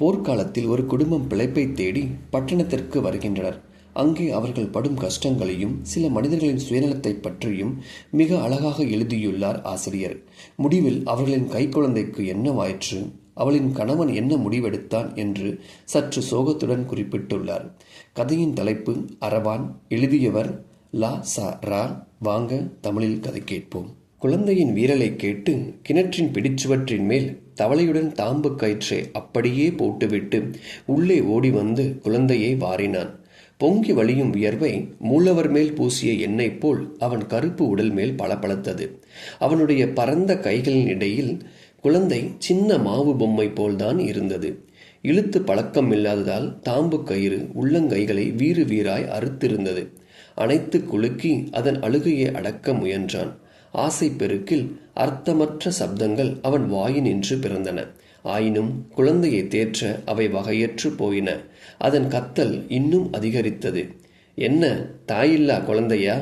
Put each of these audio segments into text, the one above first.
போர்க்காலத்தில் ஒரு குடும்பம் பிழைப்பை தேடி பட்டணத்திற்கு வருகின்றனர். அங்கே அவர்கள் படும் கஷ்டங்களையும் சில மனிதர்களின் சுயநலத்தை பற்றியும் மிக அழகாக எழுதியுள்ளார் ஆசிரியர். முடிவில் அவர்களின் கைக்குழந்தைக்கு என்னவாயிற்று அவளின் கணவன் என்ன முடிவெடுத்தான் என்று சற்று சோகத்துடன் குறிப்பிட்டுள்ளார். கதையின் தலைப்பு அரவான் எழுதியவர் லா ச ரா. வாங்க தமிழில் கதை கேட்போம். குழந்தையின் வீரலை கேட்டு கிணற்றின் பிடிச்சுவற்றின் மேல் தவளையுடன் தாம்பு கயிற்றை அப்படியே போட்டுவிட்டு உள்ளே ஓடி வந்து குழந்தையை வாரினான். பொங்கி வழியும் வியர்வை மூலவர் மேல் பூசிய எண்ணெய் போல் அவன் கருப்பு உடல் மேல் பளபளத்தது. அவனுடைய பரந்த கைகளின் இடையில் குழந்தை சின்ன மாவு பொம்மை போல்தான் இருந்தது. இழுத்து பழக்கம் இல்லாததால் தாம்பு கயிறு உள்ளங்கைகளை வீறு வீராய் அறுத்திருந்தது. அனைத்து குலுக்கி அதன் அழுகையை அடக்க முயன்றான். ஆசை பெருக்கில் அர்த்தமற்ற சப்தங்கள் அவன் வாயினின்று பிறந்தன. ஆயினும் குழந்தையை தேற்ற அவை வகையற்று போயின. அதன் கத்தல் இன்னும் அதிகரித்தது. என்ன தாயில்லா குழந்தையா?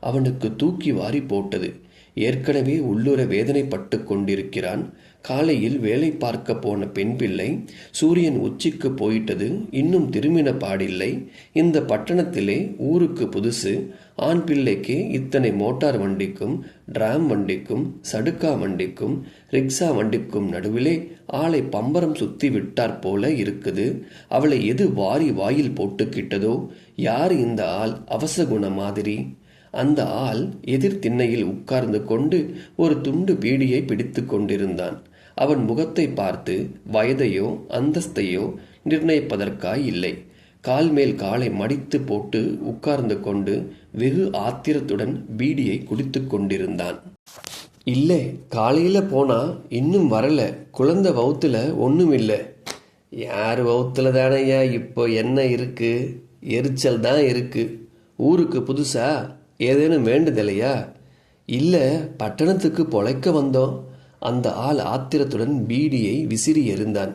அவனுக்கு தூக்கி வாரி போட்டது. ஏற்கனவே உள்ளுர வேதனைப்பட்டு கொண்டிருக்கிறான். காலையில் வேலை பார்க்க போன பெண் பிள்ளை சூரியன் உச்சிக்கு போயிட்டது இன்னும் திரும்பின பாடில்லை. இந்த பட்டணத்திலே ஊருக்கு புதுசு ஆண் பிள்ளைக்கு இத்தனை மோட்டார் வண்டிக்கும் டிராம் வண்டிக்கும் சடுக்கா வண்டிக்கும் ரிக்ஷா வண்டிக்கும் நடுவிலே ஆளை பம்பரம் சுத்தி விட்டார் போல இருக்குது. அவளை எது வாரி வாயில் போட்டுக்கிட்டதோ யார் இந்த ஆள் அவசகுண மாதிரி? அந்த ஆள் எதிர் திண்ணையில் உட்கார்ந்து கொண்டு ஒரு துண்டு பீடியை பிடித்து கொண்டிருந்தான். அவன் முகத்தை பார்த்து வயதையோ அந்தஸ்தையோ நிர்ணயிப்பதற்காய் இல்லை. கால் மேல் காலை மடித்து போட்டு உட்கார்ந்து கொண்டு வெகு ஆத்திரத்துடன் பீடியை குடித்து கொண்டிருந்தான். இல்லை காலையில் போனால் இன்னும் வரல. குழந்தை வவுத்துல ஒன்றும் இல்லை யார் வவுத்துல தானையா இப்போ என்ன இருக்குது எரிச்சல் தான் இருக்குது ஊருக்கு புதுசா? ஏதேனும் வேண்டுதலையா? இல்லை பட்டணத்துக்கு பொழைக்க வந்தோம். அந்த ஆள் ஆத்திரத்துடன் பீடியை விசிறி எறிந்தான்.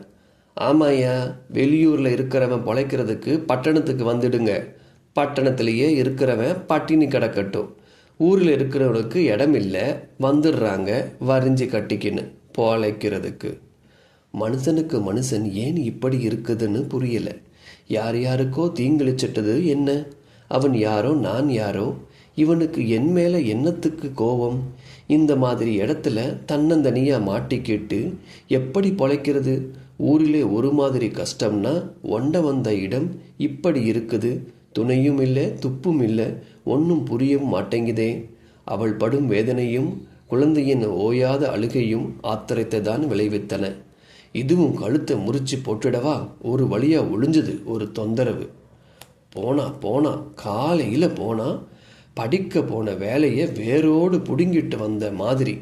ஆமாய்யா வெளியூரில் இருக்கிறவன் பொழைக்கிறதுக்கு பட்டணத்துக்கு வந்துடுங்க. பட்டணத்திலேயே இருக்கிறவன் பட்டினி கிடக்கட்டும். ஊரில் இருக்கிறவனுக்கு இடம் இல்லை வந்துடுறாங்க வரிஞ்சு கட்டிக்கின்னு பொழைக்கிறதுக்கு. மனுஷனுக்கு மனுஷன் ஏன் இப்படி இருக்குதுன்னு புரியல. யார் யாருக்கோ தீங்கிழிச்சிட்டது என்ன? அவன் யாரோ நான் யாரோ? இவனுக்கு என் மேலே என்னத்துக்கு கோபம்? இந்த மாதிரி இடத்துல தன்னந்தனியாக மாட்டிக்கிட்டு எப்படி பொழைக்கிறது? ஊரிலே ஒரு மாதிரி கஷ்டம்னா ஒண்ட வந்த இடம் இப்படி இருக்குது. துணையும் இல்லை துப்பும் இல்லை ஒன்றும் புரியவும் மாட்டேங்குதே. அவள் படும் வேதனையும் குழந்தையின் ஓயாத அழுகையும் ஆத்திரத்தை தான் விளைவித்தன. இதுவும் கழுத்தை முறிச்சு போட்டுடவா? ஒரு வழியாக ஒளிஞ்சது ஒரு தொந்தரவு. போனா போனா காலையில் போனா படிக்க போன வேலையை வேரோடு பிடுங்கிட்டு வந்த மாதிரி.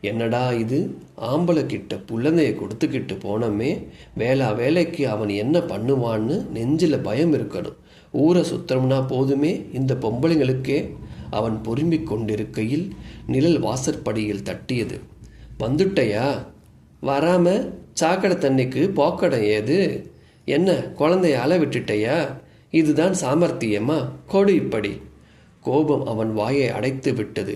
என்னடா இது? ஆம்பளை கிட்ட புள்ளந்தைய கொடுத்துக்கிட்டு போனோமே. வேளா வேலைக்கு அவன் என்ன பண்ணுவான்னு நெஞ்சில் பயம் இருக்கணும். ஊரை சுத்தம்னா போதுமே இந்த பொம்பளைங்களுக்கே. அவன் பொறுமிக் கொண்டிருக்கையில் நிழல் வாசற்படியில் தட்டியது. வந்துட்டையா? வராம சாக்கடை தண்ணிக்கு போக்கடம் ஏது? என்ன குழந்தைய அளவிட்டுட்டையா இதுதான் சாமர்த்தியமா? கொடு இப்படி. கோபம் அவன் வாயை அடைத்து விட்டது.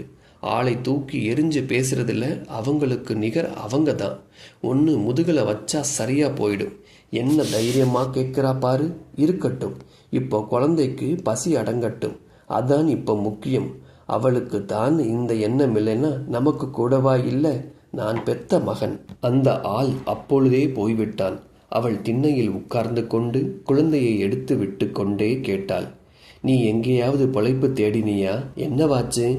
ஆளை தூக்கி எரிஞ்சு பேசுறதில்ல அவங்களுக்கு நிகர் அவங்க தான் ஒன்று முதுகலை வச்சா சரியா போயிடும். என்ன தைரியமா கேட்குறா பாரு? இருக்கட்டும். இப்போ குழந்தைக்கு பசி அடங்கட்டும். அதான் இப்போ முக்கியம். அவளுக்கு தான் இந்த எண்ணம் இல்லைன்னா நமக்கு கூடவா இல்லை? நான் பெத்த மகன். அந்த ஆள் அப்பொழுதே போய்விட்டான். அவள் திண்ணையில் உட்கார்ந்து கொண்டு குழந்தையை எடுத்து விட்டு கொண்டே கேட்டாள். நீ எங்கேயாவது பொழைப்பு தேடினியா? என்னவாச்சு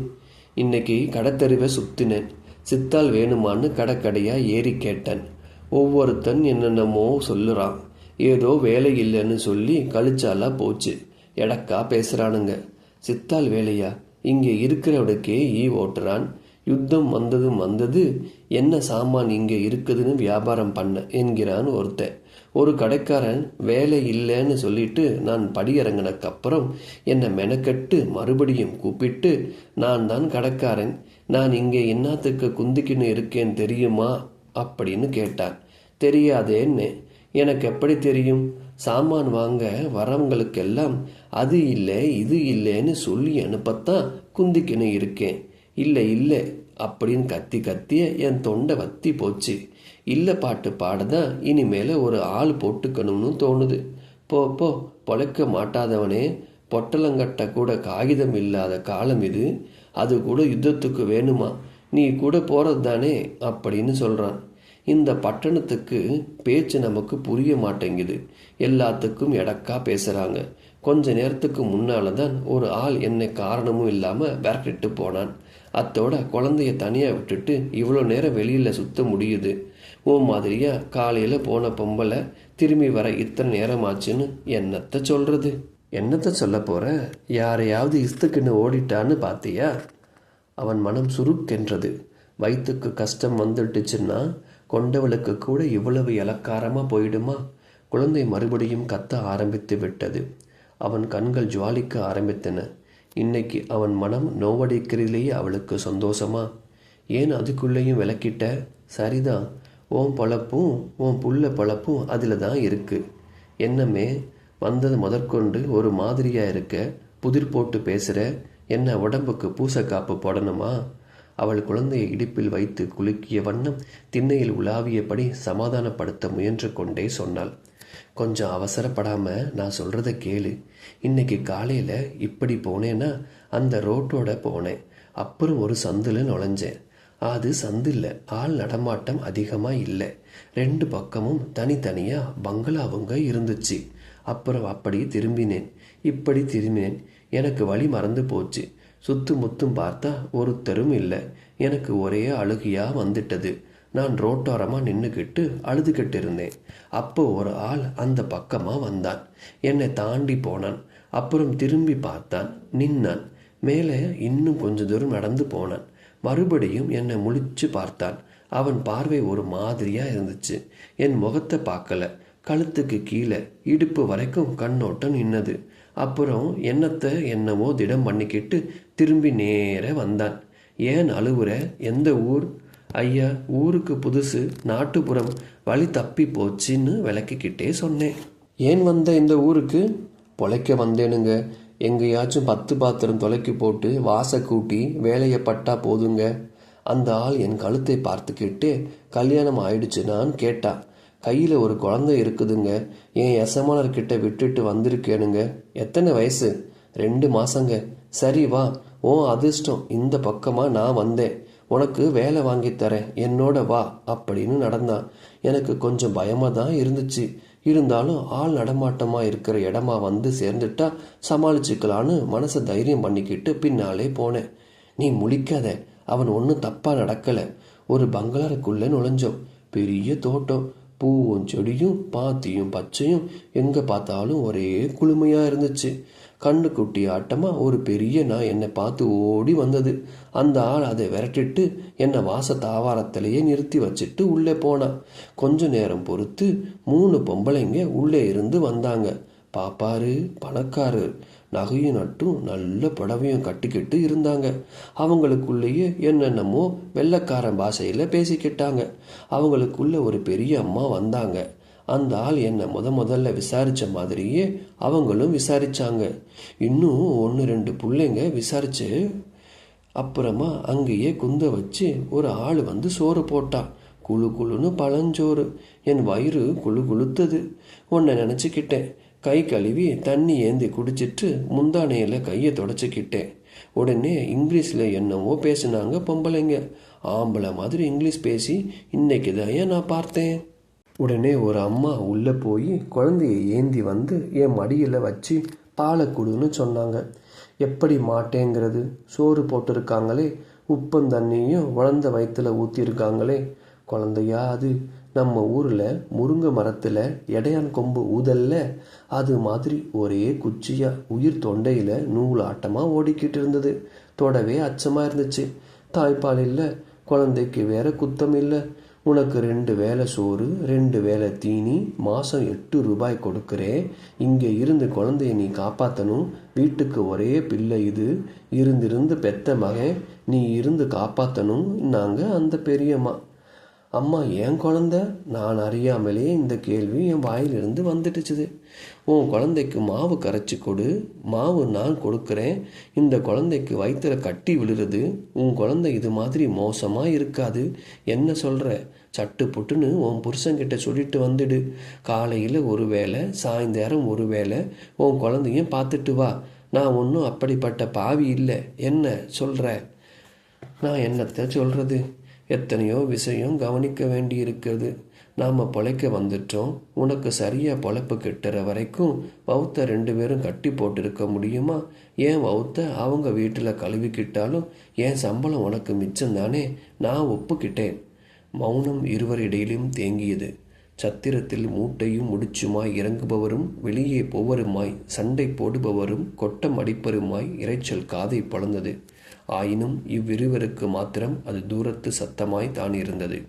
இன்னைக்கு கடத்தெருவை சுத்தினேன். சித்தால் வேணுமான்னு கடக்கடையா ஏறி கேட்டேன். ஒவ்வொருத்தன் என்னென்னமோ சொல்லுறான். ஏதோ வேலை இல்லைன்னு சொல்லி கழிச்சாலா போச்சு. எடக்கா பேசுறானுங்க. சித்தால் வேலையா? இங்கே இருக்கிறவனுக்கே ஈ ஓட்டுறான். யுத்தம் வந்ததும் வந்தது என்ன சாமான் இங்கே இருக்குதுன்னு வியாபாரம் பண்ண என்கிறான் ஒருத்தன். ஒரு கடைக்காரன் வேலை இல்லைன்னு சொல்லிட்டு நான் படியிறங்கினக்கப்புறம் என்னை மெனக்கெட்டு மறுபடியும் கூப்பிட்டு நான் தான் கடைக்காரன் நான் இங்கே என்னத்துக்கு குந்திக்கின்னு இருக்கேன் தெரியுமா? அப்படின்னு கேட்டான். தெரியாதேன்னு. எனக்கு எப்படி தெரியும்? சாமான் வாங்க வரவங்களுக்கெல்லாம் அது இல்லை இது இல்லைன்னு சொல்லி அனுப்பத்தான் குந்திக்கின்னு இருக்கேன். இல்லை இல்லை அப்படின்னு கத்தி கத்திய என் தொண்டை வத்தி போச்சு. இல்லை பாட்டு பாடதான் இனிமேல் ஒரு ஆள் போட்டுக்கணும்னு தோணுது. போ போ பொழைக்க மாட்டாதவனே பொட்டலங்கட்ட கூட காகிதம் இல்லாத காலம் இது. அது கூட யுத்தத்துக்கு வேணுமா? நீ கூட போகிறது தானே அப்படின்னு சொல்கிறான் இந்த பட்டணத்துக்கு பேச்சு நமக்கு புரிய மாட்டேங்குது. எல்லாத்துக்கும் எடக்கா பேசுகிறாங்க கொஞ்ச நேரத்துக்கு முன்னால் தான் ஒரு ஆள் என்னை காரணமும் இல்லாமல் விரட்டிட்டு போனான். அத்தோட குழந்தைய தனியாக விட்டுட்டு இவ்வளோ நேரம் வெளியில் சுத்த முடியுது. ஓ மாதிரியாக காலையில் போன பொம்பளை திரும்பி வர இத்தனை நேரம் ஆச்சுன்னு என்னத்தை சொல்கிறது என்னத்தை சொல்ல போகிற யாரையாவது இஸ்துக்குன்னு ஓடிட்டான்னு பார்த்தியா அவன் மனம் சுருக்கென்றது. வயிற்றுக்கு கஷ்டம் வந்துட்டுச்சுன்னா கொண்டவளுக்கு கூட இவ்வளவு இலக்காரமாக போயிடுமா? குழந்தை மறுபடியும் கத்த ஆரம்பித்து விட்டது. அவன் கண்கள் ஜுவாலிக்க ஆரம்பித்தன. இன்னைக்கு அவன் மனம் நோவடிக்கிறதுலேயே அவளுக்கு சந்தோஷமா? ஏன் அதுக்குள்ளேயும் விளக்கிட்ட? சரிதான் உன் பழப்பும் உன் புள்ள பழப்பும் அதில் தான் இருக்குது என்னமே வந்தது முதற்கொண்டு ஒரு மாதிரியாக இருக்க புதிர் போட்டு பேசுகிற என்ன உடம்புக்கு பூசக்காப்பு போடணுமா? அவள் குழந்தையை இடுப்பில் வைத்து குலுக்கிய வண்ணம் திண்ணையில் உலாவியபடி சமாதானப்படுத்த முயன்று கொண்டே சொன்னாள். கொஞ்சம் அவசரப்படாம நான் சொல்றத கேளு. இன்னைக்கு காலையில இப்படி போனேன்னா அந்த ரோட்டோட போனேன். அப்புறம் ஒரு சந்தில் நுழைஞ்சேன். அது சந்து இல்லை ஆள் நடமாட்டம் அதிகமாக இல்லை. ரெண்டு பக்கமும் தனித்தனியாக பங்களாவுங்க இருந்துச்சு. அப்புறம் அப்படி திரும்பினேன். இப்படி திரும்பினேன். எனக்கு வழி மறந்து போச்சு. சுத்து முத்தும் பார்த்தா ஒருத்தரும் இல்லை. எனக்கு ஒரே அழுகையாக வந்துட்டது. நான் ரோட்டோரமாக நின்றுக்கிட்டு அழுதுகிட்டு இருந்தேன் அப்போ ஒரு ஆள் அந்த பக்கமாக வந்தான். என்னை தாண்டி போனான். அப்புறம் திரும்பி பார்த்தான். நின்னான். மேலே இன்னும் கொஞ்ச தூரம் நடந்து போனான். மறுபடியும் என்னை முழிச்சு பார்த்தான். அவன் பார்வை ஒரு மாதிரியாக இருந்துச்சு. என் முகத்தை பார்க்கல. கழுத்துக்கு கீழே இடுப்பு வரைக்கும் கண்ணோட்டம் நின்னது. அப்புறம் என்னத்தை என்னவோ திடம் பண்ணிக்கிட்டு திரும்பி நேர வந்தான். ஏன் அழுவுற? எந்த ஊர்? ஐயா ஊருக்கு புதுசு நாட்டுப்புறம் வழி தப்பி போச்சுன்னு விளக்கிக்கிட்டே சொன்னேன். ஏன் வந்த இந்த ஊருக்கு? பொழைக்க வந்தேனுங்க. எங்கேயாச்சும் பத்து பாத்திரம் தொலைக்கி போட்டு வாசை கூட்டி வேலையை பட்டா போதுங்க. அந்த ஆள் என் கழுத்தை பார்த்துக்கிட்டு கல்யாணம் ஆயிடுச்சுனான்னு கேட்டா கையில் ஒரு குழந்தை இருக்குதுங்க. என் எசமானர்கிட்ட விட்டுட்டு வந்திருக்கேனுங்க. எத்தனை வயசு? ரெண்டு மாசங்க. சரி வா ஓ அதிர்ஷ்டம் இந்த பக்கமாக நான் வந்தேன். உனக்கு வேலை வாங்கி தரேன் என்னோட வா அப்படின்னு நடந்தான். எனக்கு கொஞ்சம் பயமாக தான் இருந்துச்சு. இருந்தாலும் ஆள் நடமாட்டமாக இருக்கிற இடமா வந்து சேர்ந்துட்டா சமாளிச்சுக்கலான்னு மனசை தைரியம் பண்ணிக்கிட்டு பின்னாலே போனேன். நீ முழிக்காத அவன் ஒன்றும் தப்பாக நடக்கலை. ஒரு பங்களாருக்குள்ளே நுழைஞ்சோம். பெரிய தோட்டம். பூவும் செடியும் பாத்தியும் பச்சையும் எங்கே பார்த்தாலும் ஒரே குளுமையாக இருந்துச்சு. கண்ணுக்குட்டி ஆட்டமாக ஒரு பெரிய நாய் என்னை பார்த்து ஓடி வந்தது. அந்த ஆள் அதை விரட்டிட்டு என்னை வாச தாவாரத்திலேயே நிறுத்தி வச்சுட்டு உள்ளே போனான் கொஞ்ச நேரம் பொறுத்து மூணு பொம்பளைங்க உள்ளே இருந்து வந்தாங்க. பாப்பாரு பணக்காரு நகையும் நட்டும் நல்ல புடவையும் கட்டிக்கிட்டு இருந்தாங்க. அவங்களுக்குள்ளேயே என்னென்னமோ வெள்ளக்காரன் பாஷையில் பேசிக்கிட்டாங்க. அவங்களுக்குள்ள ஒரு பெரிய அம்மா வந்தாங்க. அந்த ஆள் என்னை முத முதல்ல விசாரித்த மாதிரியே அவங்களும் விசாரித்தாங்க இன்னும் ஒன்று ரெண்டு பிள்ளைங்க விசாரித்து அப்புறமா அங்கேயே குந்த வச்சு ஒரு ஆள் வந்து சோறு போட்டான் குழு குழுன்னு பழஞ்சோறு. என் வயிறு குழு குளுத்தது உன்னை நினச்சிக்கிட்டேன். கை கழுவி தண்ணி ஏந்தி குடிச்சிட்டு முந்தானையில் கையை தொடச்சிக்கிட்டேன். உடனே இங்கிலீஷில் என்னவோ பேசினாங்க பொம்பளைங்க. ஆம்பளை மாதிரி இங்கிலீஷ் பேசி இன்னைக்கு தான் நான் பார்த்தேன். உடனே ஒரு அம்மா உள்ளே போய் குழந்தைய ஏந்தி வந்து என் மடியில் வச்சு பாலை கொடுன்னு சொன்னாங்க. எப்படி மாட்டேங்கிறது? சோறு போட்டிருக்காங்களே. உப்பும் தண்ணியும் வளர்ந்த வயிற்றுல ஊற்றிருக்காங்களே குழந்தையா அது? நம்ம ஊரில் முருங்கை மரத்தில் எடையான் கொம்பு ஊதல்ல. அது மாதிரி ஒரே குச்சியாக உயிர் தொண்டையில் நூலாட்டமாக ஓடிக்கிட்டு இருந்தது. தொடவே அச்சமாக இருந்துச்சு. தாய்ப்பால் இல்லை. குழந்தைக்கு வேற குத்தம் இல்லை. உனக்கு ரெண்டு வேலை சோறு ரெண்டு வேலை தீனி மாதம் எட்டு ரூபாய் கொடுக்குறேன். இங்கே இருந்து குழந்தைய நீ காப்பாற்றணும் வீட்டுக்கு ஒரே பிள்ளை இது. இருந்திருந்து பெத்த மகன் நீ இருந்து காப்பாற்றணும் நாங்கள் அந்த பெரியம்மா. அம்மா என் குழந்த? நான் அறியாமலே இந்த கேள்வி என் வாயிலிருந்து வந்துட்டுச்சுது. உன் குழந்தைக்கு மாவு கரைச்சி கொடு மாவு நான் கொடுக்குறேன். இந்த குழந்தைக்கு வயிற்றுல கட்டி விழுறது உன் குழந்தை இது மாதிரி மோசமாக இருக்காது. என்ன சொல்கிற சட்டு புட்டுன்னு உன் புருஷன்கிட்ட சொல்லிட்டு வந்துடு. காலையில் ஒரு வேளை சாயந்தரம் ஒரு வேளை உன் குழந்தையும் பார்த்துட்டு வா. நான் ஒன்றும் அப்படிப்பட்ட பாவி இல்லை. என்ன சொல்கிற நான் என்னத்தை சொல்கிறது எத்தனையோ விஷயம் கவனிக்க வேண்டி இருக்குது நாம் பிழைக்க வந்துட்டோம். உனக்கு சரியாக பொழைப்பு கிட்டுற வரைக்கும் வௌத்த ரெண்டு பேரும் கட்டி போட்டிருக்க முடியுமா? ஏன் வவுத்த அவங்க வீட்டில் கழுவிக்கிட்டாலும் என் சம்பளம் உனக்கு மிச்சம் தானே? நான் ஒப்புக்கிட்டேன். மௌனம் இருவரிடையிலும் தேங்கியது. சத்திரத்தில் மூட்டையும் முடிச்சுமாய் இறங்குபவரும் வெளியே போவருமாய் சண்டை போடுபவரும் கொட்டம் அடிப்பருமாய் இரைச்சல் காதை பழந்தது. ஆயினும் இவ்விருவருக்கு மாத்திரம் அது தூரத்து சத்தமாய் தான் இருந்தது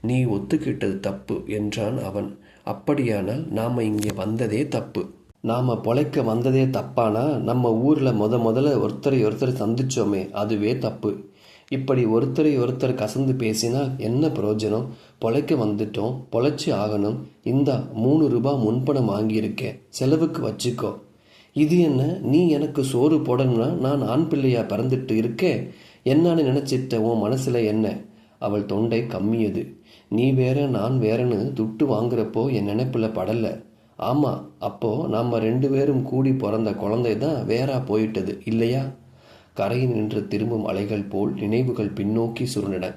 நீ ஒத்துக்கிட்டது தப்பு என்றான் அவன். அப்படியானால் நாம இங்கே வந்ததே தப்பு. நாம பொழைக்க வந்ததே தப்பானா? நம்ம ஊர்ல முத முதல்ல ஒருத்தரை ஒருத்தர் சந்திச்சோமே அதுவே தப்பு. இப்படி ஒருத்தரை ஒருத்தர் கசந்து பேசினால் என்ன பிரயோஜனம் பொழைக்க வந்துட்டோம் பொழைச்சி ஆகணும். இந்தா மூணு ரூபாய் முன்பணம் வாங்கியிருக்கேன் செலவுக்கு வச்சுக்கோ. இது என்ன? நீ எனக்கு சோறு போடணும்னா நான் ஆண் பிள்ளையா பிறந்துட்டு இருக்கேன்? என்னன்னு நினைச்சிட்ட உன் மனசுல என்ன? அவள் தொண்டை கம்மியது. நீ வேற நான் வேறன்னு துட்டு வாங்குறப்போ என் நினைப்பில் படல. ஆமாம் அப்போ நாம் ரெண்டு பேரும் கூடி பிறந்த குழந்தை தான் வேறா போயிட்டது இல்லையா? கரையில் நின்று திரும்பும் அலைகள் போல் நினைவுகள் பின்னோக்கி சுருண்டன.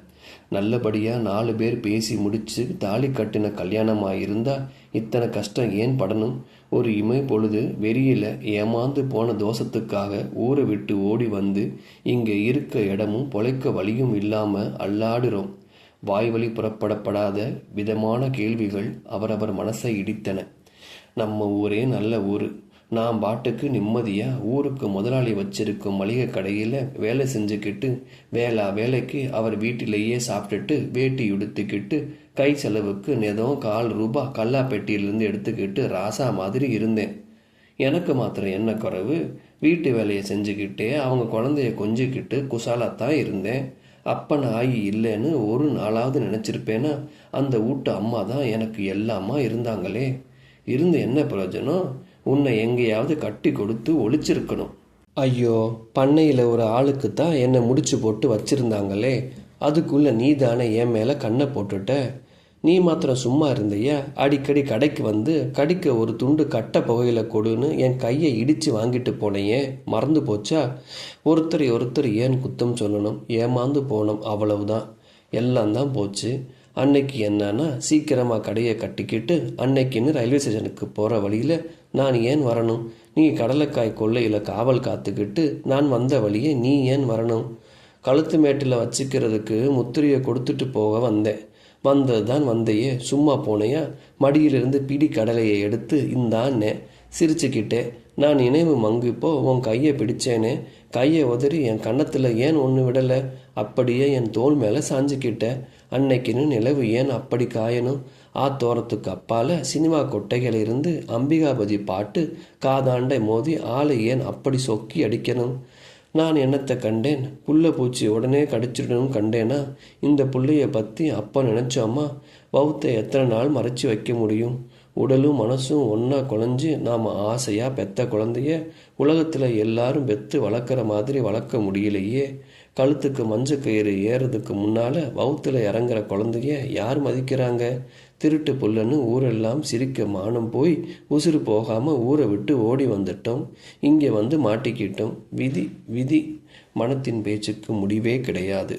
நல்லபடியா நாலு பேர் பேசி முடிச்சு தாலி கட்டின கல்யாணமாயிருந்தா இத்தனை கஷ்டம் ஏன் படணும்? ஒரு இமை பொழுது வெறியில ஏமாந்து போன தோஷத்துக்காக ஊரை விட்டு ஓடி வந்து இங்க இருக்க இடமும் பொழைக்க வழியும் இல்லாம அல்லாடுறோம். வாய்வழி புறப்படப்படாத விதமான கேள்விகள் அவரவர் மனசை இடித்தன. நம்ம ஊரே நல்ல ஊர். நான் பாட்டுக்கு நிம்மதியாக ஊருக்கு முதலாளி வச்சிருக்கும் மளிகை கடையில் வேலை செஞ்சுக்கிட்டு வேளா வேலைக்கு அவர் வீட்டிலேயே சாப்பிட்டுட்டு வேட்டி உடுத்திக்கிட்டு கை செலவுக்கு ஏதோ கால் ரூபா கல்லா பெட்டியிலேருந்து எடுத்துக்கிட்டு ராசா மாதிரி இருந்தேன். எனக்கு மாத்திரம் என்ன குறைவு? வீட்டு வேலையை செஞ்சுக்கிட்டே அவங்க குழந்தைய கொஞ்சிக்கிட்டு குசாலாத்தான் இருந்தேன். அப்பன் ஆகி இல்லைன்னு ஒரு நாளாவது நினச்சிருப்பேனா அந்த வீட்டு அம்மா தான் எனக்கு எல்லாமா இருந்தாங்களே. இருந்து என்ன பிரயோஜனம்? உன்னை எங்கேயாவது கட்டி கொடுத்து ஒழிச்சிருக்கணும் ஐயோ பண்ணையில் ஒரு ஆளுக்கு தான் என்னை முடிச்சு போட்டு வச்சிருந்தாங்களே. அதுக்குள்ளே நீ தானே என் மேலே கண்ணை போட்டுட்ட. நீ மாத்திரம் சும்மா இருந்தையா? அடிக்கடி கடைக்கு வந்து கடிக்க ஒரு துண்டு கட்ட புகையில கொடுன்னு என் கையை இடித்து வாங்கிட்டு போனையே. மறந்து போச்சா? ஒருத்தரை ஒருத்தர் ஏன் குத்தம் சொல்லணும்? ஏமாந்து போனோம் அவ்வளவுதான். எல்லாம் தான் போச்சு. அன்னைக்கு என்னன்னா சீக்கிரமாக கடையை கட்டிக்கிட்டு அன்னைக்குன்னு ரயில்வே ஸ்டேஷனுக்கு போகிற வழியில் நான் ஏன் வரணும்? நீ கடலைக்காய் கொள்ளையில் காவல் காத்துக்கிட்டு நான் வந்த வழியே நீ ஏன் வரணும்? கழுத்து மேட்டில் வச்சுக்கிறதுக்கு முத்திரையை கொடுத்துட்டு போக வந்தேன். வந்தது தான் வந்தையே சும்மா போனையா? மடியிலிருந்து பிடி கடலையை எடுத்து இந்தான்னே சிரிச்சுக்கிட்டே. நான் நினைவு மங்கிப்போ உன் கையை பிடிச்சேனே. கையை உதறி என் கன்னத்தில் ஏன் ஒன்று விடலை? அப்படியே என் தோல் மேலே சாஞ்சுக்கிட்ட. அன்னைக்குன்னு நிலவு ஏன் அப்படி காயணும்? ஆத்தோரத்துக்கு அப்பால சினிமா கொட்டைகளிலிருந்து அம்பிகாபதி பாட்டு காதாண்டை மோதி ஆளை ஏன் அப்படி சொக்கி அடிக்கணும்? நான் என்னத்தை கண்டேன்? புள்ள பூச்சி உடனே கடிச்சிடணும் கண்டேனா? இந்த புள்ளைய பற்றி அப்போ நினச்சோமா? வவுத்தை எத்தனை நாள் மறைச்சி வைக்க முடியும்? உடலும் மனசும் ஒன்றா குழஞ்சு நாம் ஆசையாக பெத்த குழந்தைய உலகத்தில் எல்லாரும் பெத்து வளர்க்குற மாதிரி வளர்க்க முடியலையே. கழுத்துக்கு மஞ்சள் கயிறு ஏறதுக்கு முன்னால் வவுத்தில் இறங்குற குழந்தைய யார் மதிக்கிறாங்க? திருட்டு புல்லன்னு ஊரெல்லாம் சிரிக்க மானம் போய் உசுறு போகாமல் ஊரை விட்டு ஓடி வந்துட்டோம். இங்கே வந்து மாட்டிக்கிட்டோம். விதி விதி. மனத்தின் பேச்சுக்கு முடிவே கிடையாது.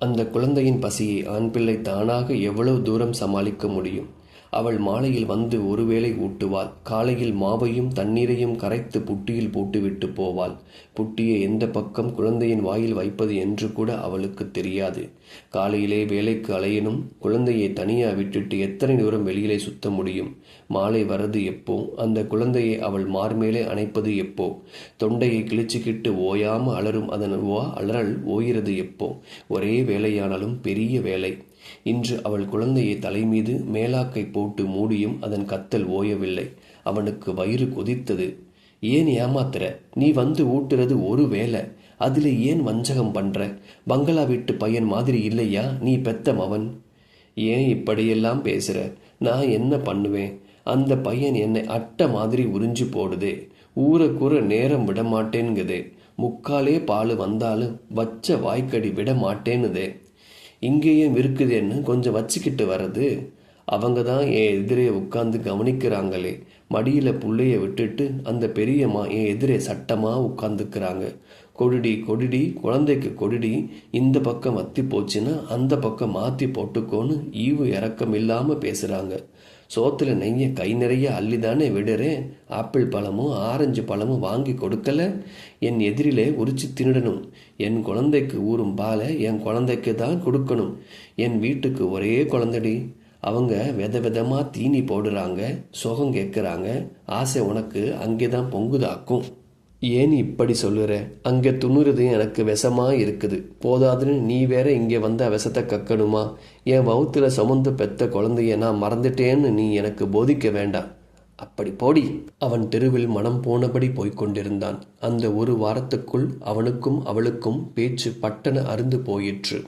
அந்த குழந்தையின் பசியை ஆண் பிள்ளை தானாக எவ்வளவு தூரம் சமாளிக்க முடியும்? அவள் மாலையில் வந்து ஒருவேளை ஊட்டுவாள். காலையில் மாவையும் தண்ணீரையும் கரைத்து புட்டியில் போட்டுவிட்டு போவாள். புட்டியை எந்த பக்கம் குழந்தையின் வாயில் வைப்பது என்று கூட அவளுக்கு தெரியாது. காலையிலே வேலைக்கு அலையணும். குழந்தையை தனியா விட்டுட்டு எத்தனை தூரம் வெளியிலே சுத்த முடியும்? மாலை வரது எப்போ? அந்த குழந்தையை அவள் மார்மேலே அணைப்பது எப்போ? தொண்டையை கிழிச்சுக்கிட்டு ஓயாம அலரும் அதன் வா அலறல் ஓயிறது எப்போ? ஒரே வேலையானாலும் பெரிய வேலை. இன்று அவள் குழந்தையை தலைமீது மேலாக்கை போட்டு மூடியும் அதன் கத்தல் ஓயவில்லை. அவனுக்கு வயிறு கொதித்தது. ஏன் ஏமாத்துற? நீ வந்து ஊட்டுறது ஒரு வேலை. அதில் ஏன் வஞ்சகம் பண்ற? பங்களா வீட்டு பையன் மாதிரி இல்லையா? நீ பெத்த மவன் ஏன் இப்படியெல்லாம் பேசுற? நான் என்ன பண்ணுவேன்? அந்த பையன் என்னை அட்டை மாதிரி உறிஞ்சு போடுதே. ஊரை கூற நேரம் விட மாட்டேங்குதே முக்காலே பால் வந்தாலும் வச்ச வாய்க்கடி விட மாட்டேன்னுதே இங்கேயும் இருக்குதுன்னு கொஞ்சம் வச்சுக்கிட்டு வர்றது. அவங்க தான் என் எதிரே உட்காந்து கவனிக்கிறாங்களே. மடியில் புள்ளைய விட்டுட்டு அந்த பெரியம்மா என் எதிரே சட்டமாக உட்காந்துக்கிறாங்க கொடிடி கொடிடி குழந்தைக்கு கொடிடி இந்த பக்கம் வத்தி போச்சுன்னா அந்த பக்கம் மாற்றி போட்டுக்கோன்னு ஈவு இறக்கம் இல்லாமல் பேசுகிறாங்க சோத்தில் நெய்ய கை நிறைய அள்ளி தானே விடுறேன். ஆப்பிள் பழமும் ஆரஞ்சு பழமும் வாங்கி கொடுக்கல. என் எதிரிலே உரிச்சு தின்னுடணும். என் குழந்தைக்கு ஊறும் பாலை என் குழந்தைக்கு தான் கொடுக்கணும். என் வீட்டுக்கு ஒரே குழந்தடி. அவங்க வித விதமாக தீனி போடுறாங்க சுகம் கேட்குறாங்க ஆசை உனக்கு அங்கே தான் பொங்குதாக்கும். ஏன் இப்படி சொல்லுற? அங்கே துணுறது எனக்கு விஷமாக இருக்குது. போதாதுன்னு நீ வேற இங்கே வந்து விஷத்தை கக்கணுமா? என் வவுத்துல சுமந்து பெத்த குழந்தைய நான் மறந்துட்டேன்னு நீ எனக்கு போதிக்க வேண்டாம். அப்படி போடி. அவன் தெருவில் மனம் போனபடி போய்கொண்டிருந்தான் அந்த ஒரு வாரத்துக்குள் அவனுக்கும் அவளுக்கும் பேச்சு பட்டன அருந்து போயிற்று.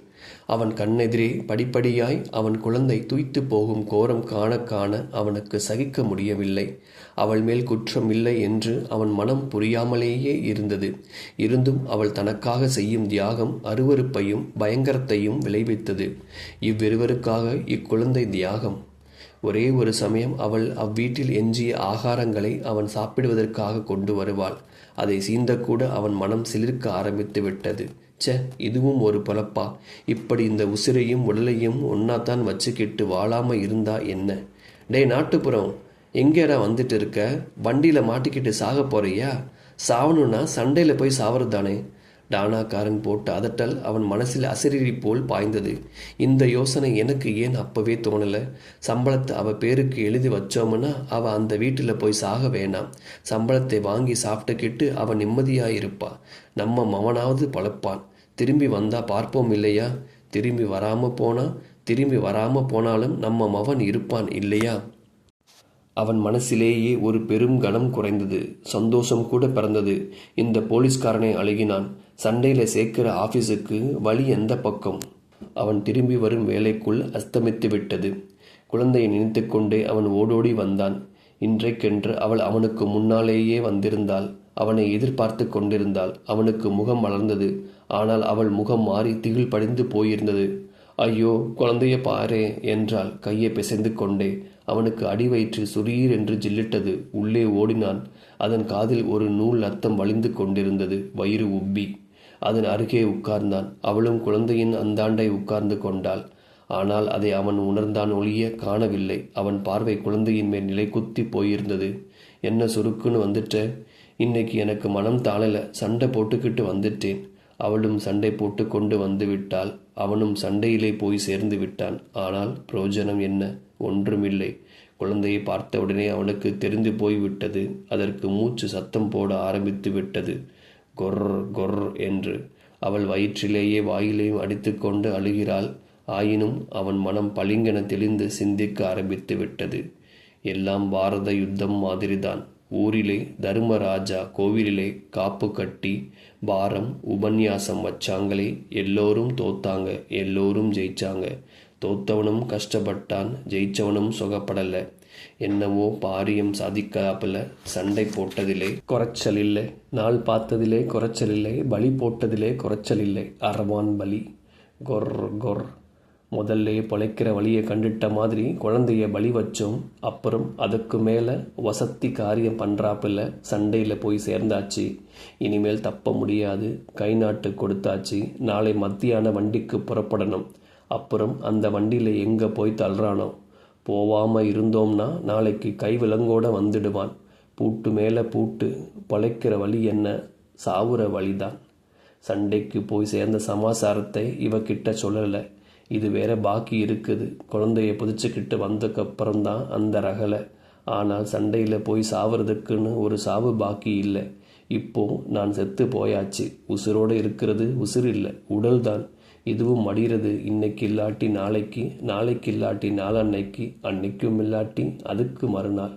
அவன் கண்ணெதிரே படிப்படியாய் அவன் குழந்தை துய்த்து போகும் கோரம் காண காண அவனுக்கு சகிக்க முடியவில்லை. அவள் மேல் குற்றம் இல்லை என்று அவன் மனம் புரியாமலேயே இருந்தது. இருந்தும் அவள் தனக்காக செய்யும் தியாகம் அருவருப்பையும் பயங்கரத்தையும் விளைவித்தது. இவ்விருவருக்காக இக்குழந்தை தியாகம். ஒரே ஒரு சமயம் அவள் அவ்வீட்டில் எஞ்சிய ஆகாரங்களை அவன் சாப்பிடுவதற்காக கொண்டு வருவாள். அதை சீந்தக்கூட அவன் மனம் சிலிர்க்க ஆரம்பித்து விட்டது. ச்சே இதுவும் ஒரு பொழப்பா இப்படி இந்த உசிரையும் உடலையும் ஒன்னாத்தான் வச்சுக்கிட்டு வாழாமல் இருந்தா என்ன? டே நாட்டுப்புறம். எங்கேடா வந்துட்டு இருக்க? வண்டியில் மாட்டிக்கிட்டு சாக போறியா? சாவணும்னா சண்டையில் போய் சாவறது தானே. டானாக்காரன் போட்ட அதட்டல் அவன் மனசில் அசிரீரி போல் பாய்ந்தது. இந்த யோசனை எனக்கு ஏன் அப்பவே தோணலை? சம்பளத்தை அவ பேருக்கு எழுதி வச்சோம்னா அவ அந்த வீட்டில் போய் சாக வேணாம். சம்பளத்தை வாங்கி சாப்பிட்டுக்கிட்டு அவன் நிம்மதியாக இருப்பாள் நம்ம மவனாவது பழப்பான். திரும்பி வந்தா பார்ப்போம் இல்லையா? திரும்பி வராமல் போனா? திரும்பி வராமல் போனாலும் நம்ம மவன் இருப்பான் இல்லையா? அவன் மனசிலேயே ஒரு பெரும் கணம் குறைந்தது. சந்தோஷம் கூட பிறந்தது. இந்த போலீஸ்காரனை அழுகினான். சண்டையில் சேர்க்கிற ஆஃபீஸுக்கு வழி எந்த பக்கம்? அவன் திரும்பி வரும் வேலைக்குள் அஸ்தமித்து விட்டது. குழந்தையை நினைத்து கொண்டே அவன் ஓடோடி வந்தான். இன்றைக்கென்று அவள் அவனுக்கு முன்னாலேயே வந்திருந்தாள். அவனை எதிர்பார்த்து கொண்டிருந்தாள். அவனுக்கு முகம் மலர்ந்தது. ஆனால் அவள் முகம் மாறி திகில் படிந்து போயிருந்தது. ஐயோ குழந்தைய பாரே என்றாள். கையை பிசைந்து கொண்டே. அவனுக்கு அடி வயிற்று சுரீர் என்று ஜில்லிட்டது. உள்ளே ஓடினான். அதன் காதில் ஒரு நூல் அர்த்தம் வழிந்து கொண்டிருந்தது. வயிறு உப்பி. அதன் அருகே உட்கார்ந்தான். அவளும் குழந்தையின் அந்தாண்டை உட்கார்ந்து கொண்டாள். ஆனால் அதை அவன் உணர்ந்தான் ஒளிய காணவில்லை. அவன் பார்வை குழந்தையின் மேல் நிலை குத்தி போயிருந்தது. என்ன சுருக்குன்னு வந்துட்ட. இன்னைக்கு எனக்கு மனம் தாழல. சண்டை போட்டுக்கிட்டு வந்துட்டேன். அவளும் சண்டை போட்டு கொண்டு வந்து விட்டாள். அவனும் சண்டையிலே போய் சேர்ந்து விட்டான். ஆனால் பிரயோஜனம் என்ன? ஒன்றுமில்லை. குழந்தையை பார்த்தவுடனே அவனுக்கு தெரிந்து போய் விட்டது அதற்கு மூச்சு சத்தம் போட ஆரம்பித்து விட்டது. கொர் கொர் என்று. அவள் வயிற்றிலேயே வாயிலையும் அடித்துக்கொண்டு அழுகிறாள். ஆயினும் அவன் மனம் பளிங்கென தெளிந்து சிந்திக்க ஆரம்பித்து விட்டது. எல்லாம் பாரத யுத்தம் மாதிரிதான். ஊரிலே தர்மராஜா கோவிலிலே காப்பு கட்டி பாரம் உபன்யாசம் வச்சாங்களே. எல்லோரும் தோத்தாங்க. எல்லோரும் ஜெயிச்சாங்க. தோத்தவனும் கஷ்டப்பட்டான் ஜெயிச்சவனும் சுகப்படலை. என்னவோ பாரியம் சாதிக்காப்புல சண்டை போட்டதிலே குறைச்சல் இல்லை நாள் பார்த்ததிலே குறைச்சல் இல்லை பலி போட்டதிலே குறைச்சல் இல்லை அரவான் பலி. கொர் கொர். முதல்ல பொழைக்கிற வழியை கண்டுட்ட மாதிரி குழந்தைய பலி வச்சோம் அப்புறம் அதுக்கு மேலே வசத்தி காரியம் பண்ணுறாப்புல சண்டையில் போய் சேர்ந்தாச்சு. இனிமேல் தப்ப முடியாது. கை நாட்டு கொடுத்தாச்சு. நாளை மத்தியான வண்டிக்கு புறப்படணும். அப்புறம் அந்த வண்டியில் எங்கே போய் தள்ளுறானோ? போவாமல் இருந்தோம்னா நாளைக்கு கை விலங்கோட வந்துடுவான். பூட்டு மேலே பூட்டு பழைக்கிற வழி என்ன? சாவுற வழிதான். சண்டைக்கு போய் சேர்ந்த சமாசாரத்தை இவக்கிட்ட சொல்லலை. இது வேற பாக்கி இருக்குது. குழந்தைய புதிச்சுக்கிட்டு வந்ததுக்கப்புறம் தான் அந்த ரகலை. ஆனால் சண்டையில் போய் சாவறதுக்குன்னு ஒரு சாவு பாக்கி இல்லை. இப்போ நான் செத்து போயாச்சு. உசுரோடு இருக்கிறது உசுர் இல்லை. உடல்தான். இதுவும் மடிகிறது இன்னைக்கு இல்லாட்டி நாளைக்கு நாளைக்கு இல்லாட்டி நாளன்னைக்கு அன்னைக்கும் இல்லாட்டி அதுக்கு மறுநாள்.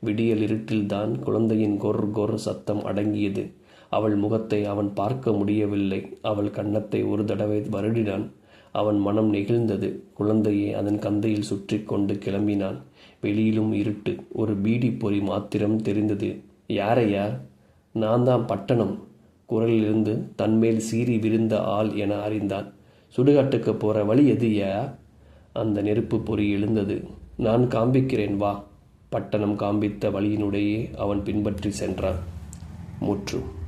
விடியல் இருட்டில்தான் குழந்தையின் கொர் கொர் சத்தம் அடங்கியது. அவள் முகத்தை அவன் பார்க்க முடியவில்லை. அவள் கன்னத்தை ஒரு தடவை வருடினான். அவன் மனம் நெகிழ்ந்தது. குழந்தையை அதன் கந்தையில் சுற்றி கொண்டு கிளம்பினான். வெளியிலும் இருட்டு. ஒரு பீடி பொறி மாத்திரம் தெரிந்தது. யாரையா நான் தான் பட்டணம். குரலிலிருந்து தன்மேல் சீறி விருந்த ஆள் என அறிந்தான். சுடுகாட்டுக்கு போகிற வழி எதுயா அந்த நெருப்பு பொறி எழுந்தது. நான் காண்பிக்கிறேன் வா. பட்டணம் காண்பித்த வழியினுடையே அவன் பின்பற்றி சென்றான். முற்றும்